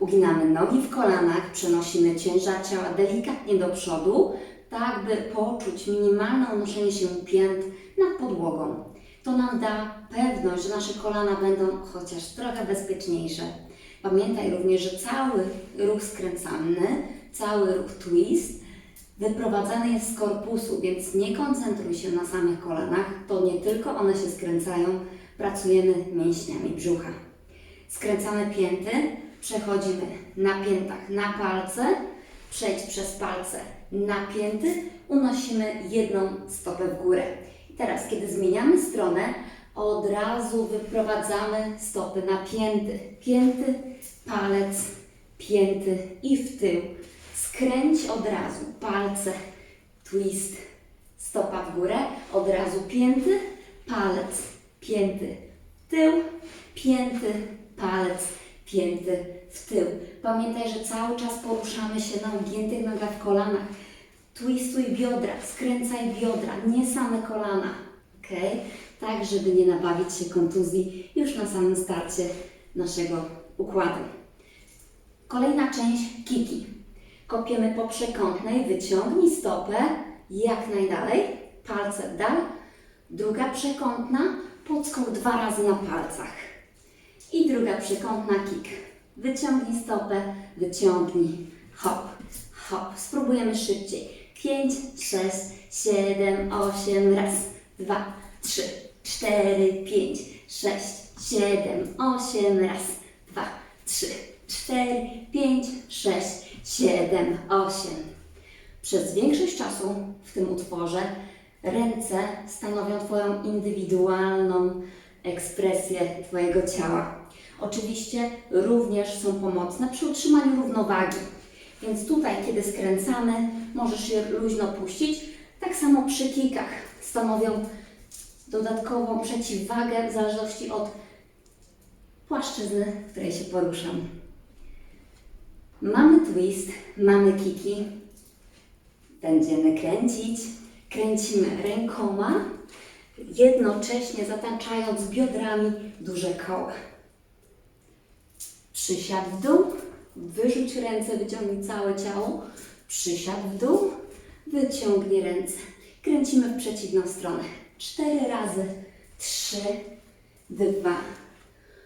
Uginamy nogi w kolanach, przenosimy ciężar ciała delikatnie do przodu, tak by poczuć minimalne unoszenie się pięt nad podłogą. To nam da pewność, że nasze kolana będą chociaż trochę bezpieczniejsze. Pamiętaj również, że cały ruch skręcany, cały ruch twist wyprowadzany jest z korpusu, więc nie koncentruj się na samych kolanach, to nie tylko one się skręcają, pracujemy mięśniami brzucha. Skręcamy pięty, przechodzimy na piętach na palce, przejdź przez palce na pięty, unosimy jedną stopę w górę. I teraz, kiedy zmieniamy stronę, od razu wyprowadzamy stopy na pięty. Pięty, palec, pięty i w tył. Skręć od razu palce, twist, stopa w górę, od razu pięty, palec, pięty, tył, pięty, palec, pięty w tył. Pamiętaj, że cały czas poruszamy się na ugiętych nogach w kolanach. Twistuj biodra, skręcaj biodra, nie same kolana, ok? Tak, żeby nie nabawić się kontuzji już na samym starcie naszego układu. Kolejna część kiki. Kopiemy po przekątnej, wyciągnij stopę jak najdalej, palce w dal. Druga przekątna, podskok dwa razy na palcach. I druga przekątna kick. Wyciągnij stopę, wyciągnij, hop, hop. Spróbujemy szybciej. 5, 6, 7, 8, raz, dwa, trzy, cztery, pięć, sześć, siedem, osiem, raz, dwa, trzy, cztery, pięć, sześć, siedem, osiem. Przez większość czasu w tym utworze ręce stanowią Twoją indywidualną ekspresję Twojego ciała. Oczywiście również są pomocne przy utrzymaniu równowagi. Więc tutaj, kiedy skręcamy, możesz je luźno puścić. Tak samo przy kikach stanowią dodatkową przeciwwagę w zależności od płaszczyzny, w której się poruszam. Mamy twist, mamy kiki. Będziemy kręcić. Kręcimy rękoma, jednocześnie zataczając biodrami duże koła. Przysiad w dół, wyrzuć ręce, wyciągnij całe ciało. Przysiad w dół, wyciągnij ręce. Kręcimy w przeciwną stronę. Cztery razy. Trzy, dwa.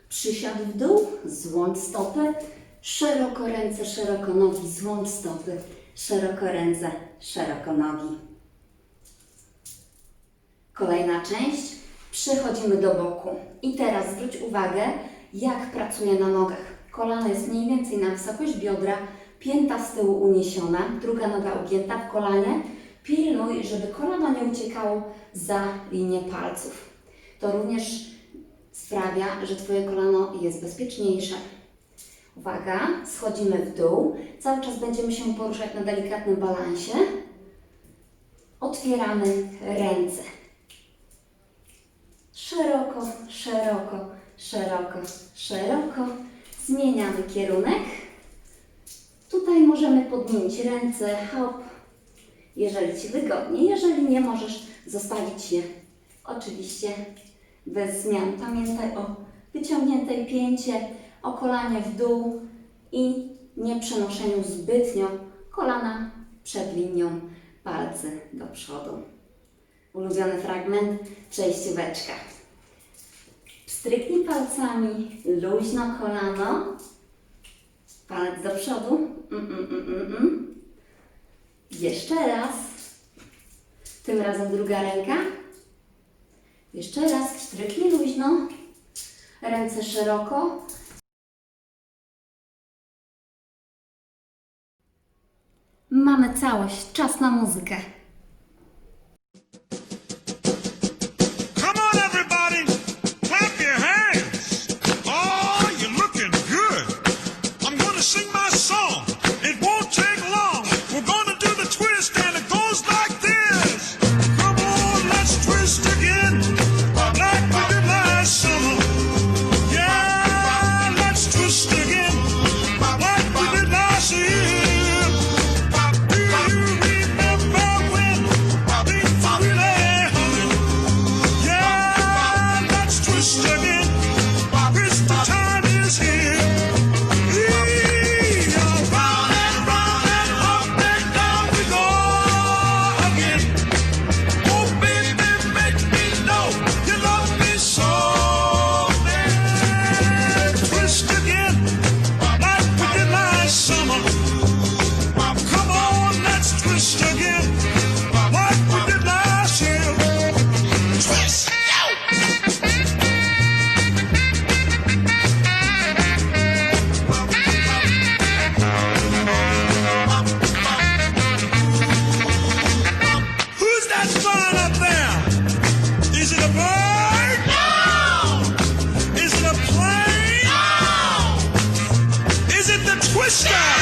Przysiad w dół, złącz stopy. Szeroko ręce, szeroko nogi, złącz stopy. Szeroko ręce, szeroko nogi. Kolejna część. Przechodzimy do boku. I teraz zwróć uwagę, jak pracuję na nogach. Kolano jest mniej więcej na wysokość biodra, pięta z tyłu uniesiona, druga noga ugięta w kolanie. Pilnuj, żeby kolano nie uciekało za linię palców. To również sprawia, że Twoje kolano jest bezpieczniejsze. Uwaga, schodzimy w dół. Cały czas będziemy się poruszać na delikatnym balansie. Otwieramy ręce. Szeroko, szeroko, szeroko, szeroko. Zmieniamy kierunek. Tutaj możemy podmienić ręce, hop, jeżeli Ci wygodnie. Jeżeli nie, możesz zostawić je oczywiście bez zmian. Pamiętaj o wyciągniętej pięcie, o kolanie w dół i nie przenoszeniu zbytnio kolana przed linią, palce do przodu. Ulubiony fragment przejścióweczka. Stryknij palcami, luźno kolano, palec do przodu. Mm, mm, mm, mm, mm. Jeszcze raz. Tym razem druga ręka. Jeszcze raz, stryknij luźno. Ręce szeroko. Mamy całość. Czas na muzykę. Twister!